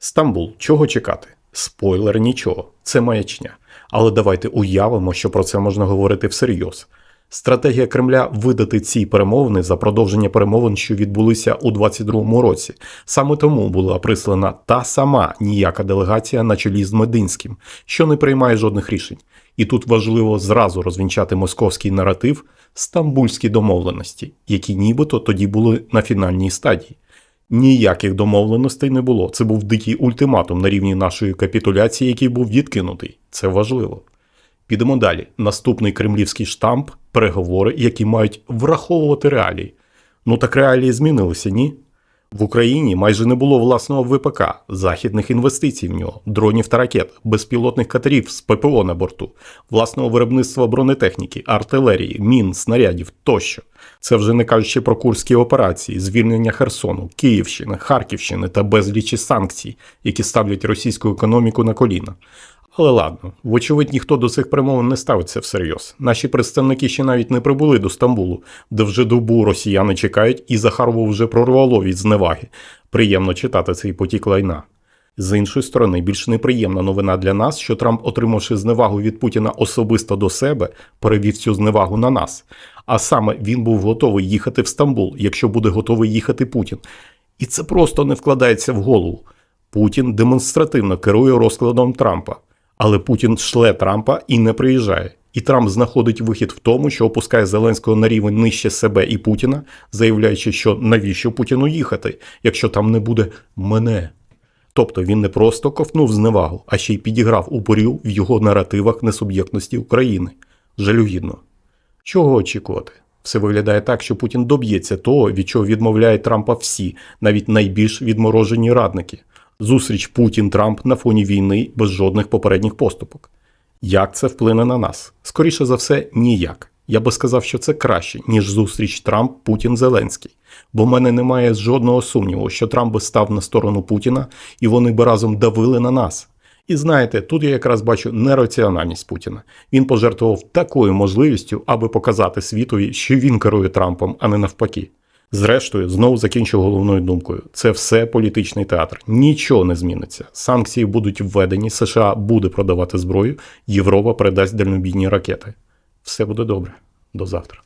Стамбул, чого чекати? Спойлер нічого, це маячня. Але давайте уявимо, що про це можна говорити всерйоз. Стратегія Кремля видати ці перемовини за продовження перемовин, що відбулися у 22-му році. Саме тому була прислана та сама ніяка делегація на чолі з Мединським, що не приймає жодних рішень. І тут важливо зразу розвінчати московський наратив стамбульські домовленості, які нібито тоді були на фінальній стадії. Ніяких домовленостей не було. Це був дикий ультиматум на рівні нашої капітуляції, який був відкинутий. Це важливо. Підемо далі. Наступний кремлівський штамп переговори, які мають враховувати реалії. Ну так реалії змінилися, ні? В Україні майже не було власного ВПК, західних інвестицій в нього, дронів та ракет, безпілотних катерів з ППО на борту, власного виробництва бронетехніки, артилерії, мін, снарядів тощо. Це вже не кажучи про курські операції, звільнення Херсону, Київщини, Харківщини та безлічі санкцій, які ставлять російську економіку на коліна. Але ладно, вочевидь, ніхто до цих перемовин не ставиться всерйоз. Наші представники ще навіть не прибули до Стамбулу, де вже добу росіяни чекають, і Захарову вже прорвало від зневаги. Приємно читати цей потік лайна. З іншої сторони, більш неприємна новина для нас, що Трамп, отримавши зневагу від Путіна особисто до себе, перевів цю зневагу на нас. А саме він був готовий їхати в Стамбул, якщо буде готовий їхати Путін. І це просто не вкладається в голову. Путін демонстративно керує розкладом Трампа. Але Путін шле Трампа і не приїжджає. І Трамп знаходить вихід в тому, що опускає Зеленського на рівень нижче себе і Путіна, заявляючи, що навіщо Путіну їхати, якщо там не буде мене. Тобто він не просто ковнув зневагу, а ще й підіграв упорів в його наративах несуб'єктності України. Жалюгідно. Чого очікувати? Все виглядає так, що Путін доб'ється того, від чого відмовляє Трампа всі, навіть найбільш відморожені радники. Зустріч Путін-Трамп на фоні війни без жодних попередніх поступок. Як це вплине на нас? Скоріше за все, ніяк. Я би сказав, що це краще, ніж зустріч Трамп Путін Зеленський. Бо в мене немає жодного сумніву, що Трамп би став на сторону Путіна і вони би разом давили на нас. І знаєте, тут я якраз бачу нераціональність Путіна. Він пожертвував такою можливістю, аби показати світові, що він керує Трампом, а не навпаки. Зрештою, знову закінчу головною думкою: це все політичний театр. Нічого не зміниться. Санкції будуть введені, США буде продавати зброю, Європа передасть дальнобійні ракети. Все буде добре. До завтра.